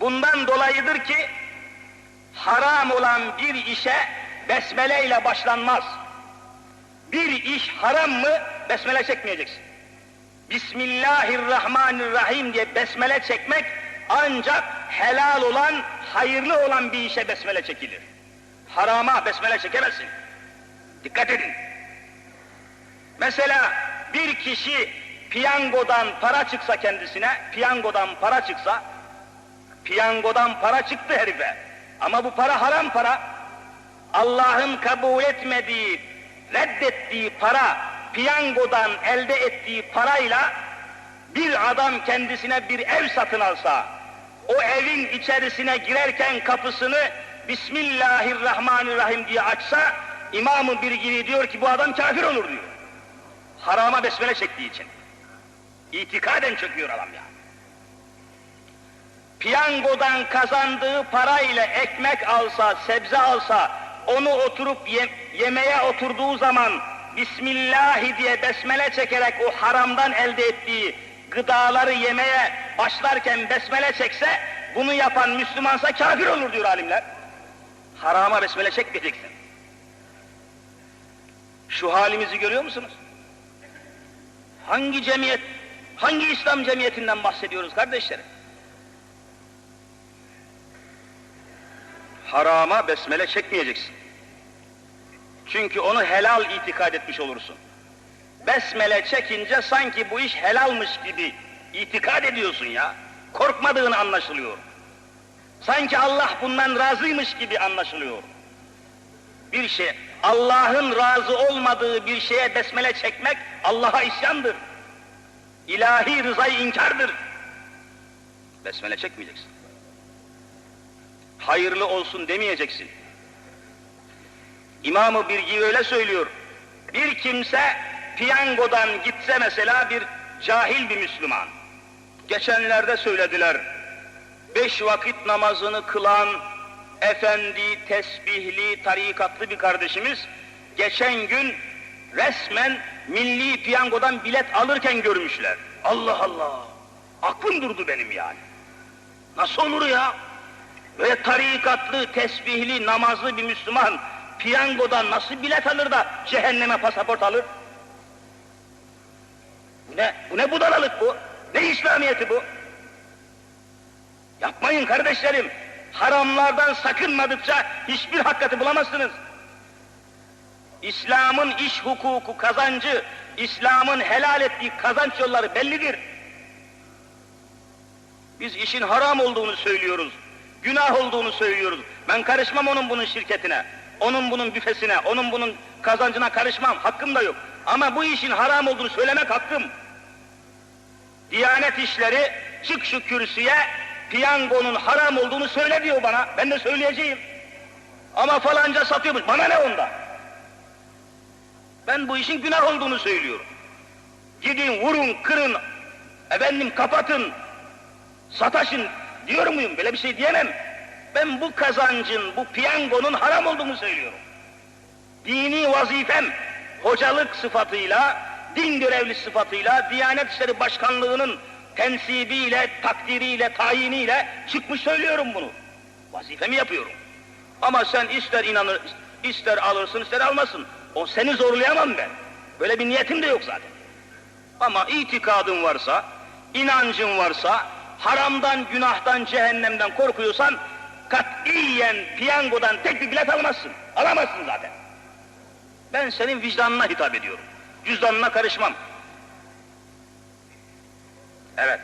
Bundan dolayıdır ki haram olan bir işe besmele ile başlanmaz. Bir iş haram mı besmele çekmeyeceksin. Bismillahirrahmanirrahim diye besmele çekmek ancak helal olan, hayırlı olan bir işe besmele çekilir. Harama besmele çekemezsin. Dikkat edin. Mesela bir kişi piyangodan para çıksa kendisine, piyangodan para çıksa, piyangodan para çıktı herife. Ama bu para haram para. Allah'ın kabul etmediği, reddettiği para, piyangodan elde ettiği parayla bir adam kendisine bir ev satın alsa, o evin içerisine girerken kapısını Bismillahirrahmanirrahim diye açsa, İmam-ı Birgili diyor ki bu adam kafir olur diyor. Harama besmele çektiği için. İtikaden çöküyor adam ya. Piyangodan kazandığı parayla ekmek alsa, sebze alsa, onu oturup ye- yemeye oturduğu zaman Bismillahi diye besmele çekerek o haramdan elde ettiği gıdaları yemeye başlarken besmele çekse, bunu yapan Müslümansa kafir olur diyor alimler. Harama besmele çekmeyeceksin. Şu halimizi görüyor musunuz? Hangi cemiyet, hangi İslam cemiyetinden bahsediyoruz kardeşlerim? Harama besmele çekmeyeceksin. Çünkü onu helal itikad etmiş olursun. Besmele çekince sanki bu iş helalmış gibi itikad ediyorsun ya. Korkmadığını anlaşılıyor. Sanki Allah bundan razıymış gibi anlaşılıyor. Bir şey, Allah'ın razı olmadığı bir şeye besmele çekmek Allah'a isyandır. İlahi rızayı inkardır. Besmele çekmeyeceksin. Hayırlı olsun demeyeceksin. İmam-ı Birgi öyle söylüyor. Bir kimse piyangodan gitse mesela bir cahil bir Müslüman. Geçenlerde söylediler. Beş vakit namazını kılan, efendi, tesbihli, tarikatlı bir kardeşimiz geçen gün resmen milli piyangodan bilet alırken görmüşler. Allah Allah! Aklım durdu benim yani. Nasıl olur ya? Ve tarikatlı, tesbihli, namazlı bir Müslüman piyangodan nasıl bilet alır da cehenneme pasaport alır? Bu ne? Bu ne budalalık bu? Ne İslamiyeti bu? Yapmayın kardeşlerim. Haramlardan sakınmadıkça hiçbir hakikati bulamazsınız. İslam'ın iş hukuku, kazancı, İslam'ın helal ettiği kazanç yolları bellidir. Biz işin haram olduğunu söylüyoruz. Günah olduğunu söylüyoruz. Ben karışmam onun bunun şirketine. Onun bunun büfesine, onun bunun kazancına karışmam. Hakkım da yok. Ama bu işin haram olduğunu söylemek hakkım. Diyanet işleri çık şu kürsüye piyangonun haram olduğunu söyle diyor bana. Ben de söyleyeceğim. Ama falanca satıyormuş. Bana ne onda? Ben bu işin günah olduğunu söylüyorum. Gidin vurun, kırın, efendim kapatın, sataşın diyor muyum? Böyle bir şey diyemem. Ben bu kazancın, bu piyangonun haram olduğunu söylüyorum. Dini vazifem, hocalık sıfatıyla, din görevlisi sıfatıyla, Diyanet İşleri Başkanlığı'nın tensibiyle, takdiriyle, tayiniyle çıkmış söylüyorum bunu. Vazifemi yapıyorum. Ama sen ister inanır, ister alırsın, ister almasın. O seni zorlayamam ben. Böyle bir niyetim de yok zaten. Ama itikadın varsa, inancın varsa, haramdan, günahtan, cehennemden korkuyorsan, katiyen piyangodan tek bir bilet almazsın. Alamazsın zaten. Ben senin vicdanına hitap ediyorum. Cüzdanına karışmam. Evet.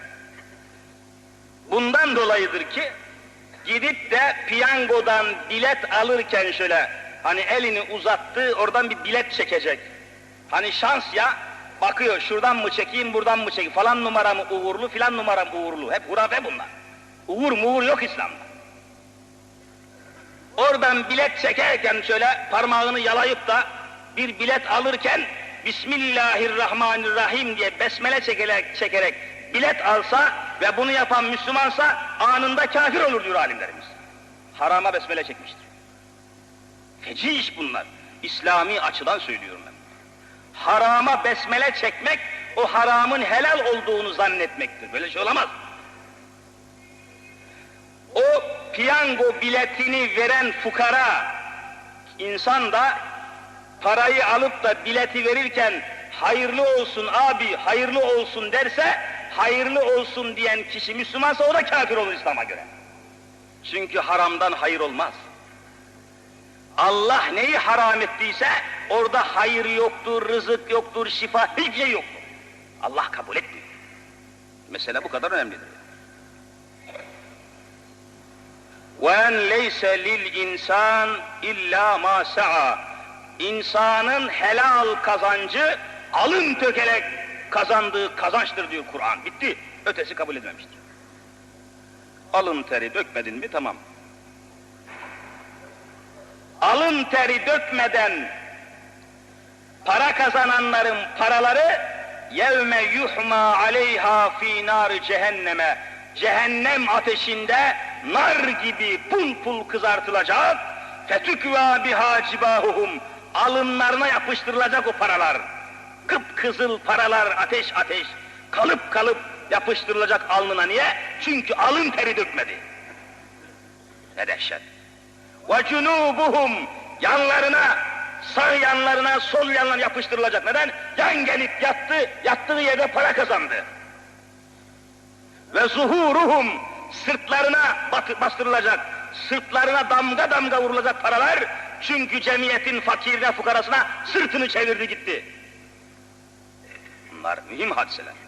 Bundan dolayıdır ki gidip de piyangodan bilet alırken şöyle hani elini uzattı oradan bir bilet çekecek. Hani şans ya bakıyor şuradan mı çekeyim buradan mı çekeyim falan numaram uğurlu filan numaram uğurlu. Hep hurafe bunlar. Uğur muğur yok İslam'da. Oradan bilet çekerken şöyle parmağını yalayıp da bir bilet alırken Bismillahirrahmanirrahim diye besmele çekerek, çekerek bilet alsa ve bunu yapan Müslümansa anında kafir olur diyor alimlerimiz. Harama besmele çekmiştir. Feci iş bunlar. İslami açıdan söylüyorum ben. Harama besmele çekmek, o haramın helal olduğunu zannetmektir. Böyle şey olamaz. piyango biletini veren fukara insan da parayı alıp da bileti verirken hayırlı olsun abi, hayırlı olsun derse hayırlı olsun diyen kişi Müslümansa o da kafir olur İslam'a göre. Çünkü haramdan hayır olmaz. Allah neyi haram ettiyse orada hayır yoktur, rızık yoktur, şifa hiçbir şey yoktur. Allah kabul etmiyor. Mesele bu kadar önemlidir. وَاَنْ لَيْسَ لِلْاِنْسَانِ اِلَّا مَا سَعَى İnsanın helal kazancı alın tökelek kazandığı kazançtır diyor Kur'an. Bitti. Ötesi kabul edilmemiştir. Alın teri dökmedin mi tamam. Alın teri dökmeden para kazananların paraları yevme yuhma aleyha fi nar cehenneme cehennem ateşinde nar gibi pul pul kızartılacak fetükva biha cibahuhum alınlarına yapıştırılacak o paralar kıpkızıl paralar ateş ateş kalıp kalıp yapıştırılacak alnına niye? Çünkü alın teri dökmedi. Ne dehşet. Ve cunubuhum yanlarına sağ yanlarına sol yanlarına yapıştırılacak. Neden? Yan gelip yattı, yattığı yerde para kazandı. Ve zuhuruhum sırtlarına bastırılacak. Sırtlarına damga damga vurulacak paralar. Çünkü cemiyetin fakirine fukarasına sırtını çevirdi gitti. Bunlar mühim hadiseler.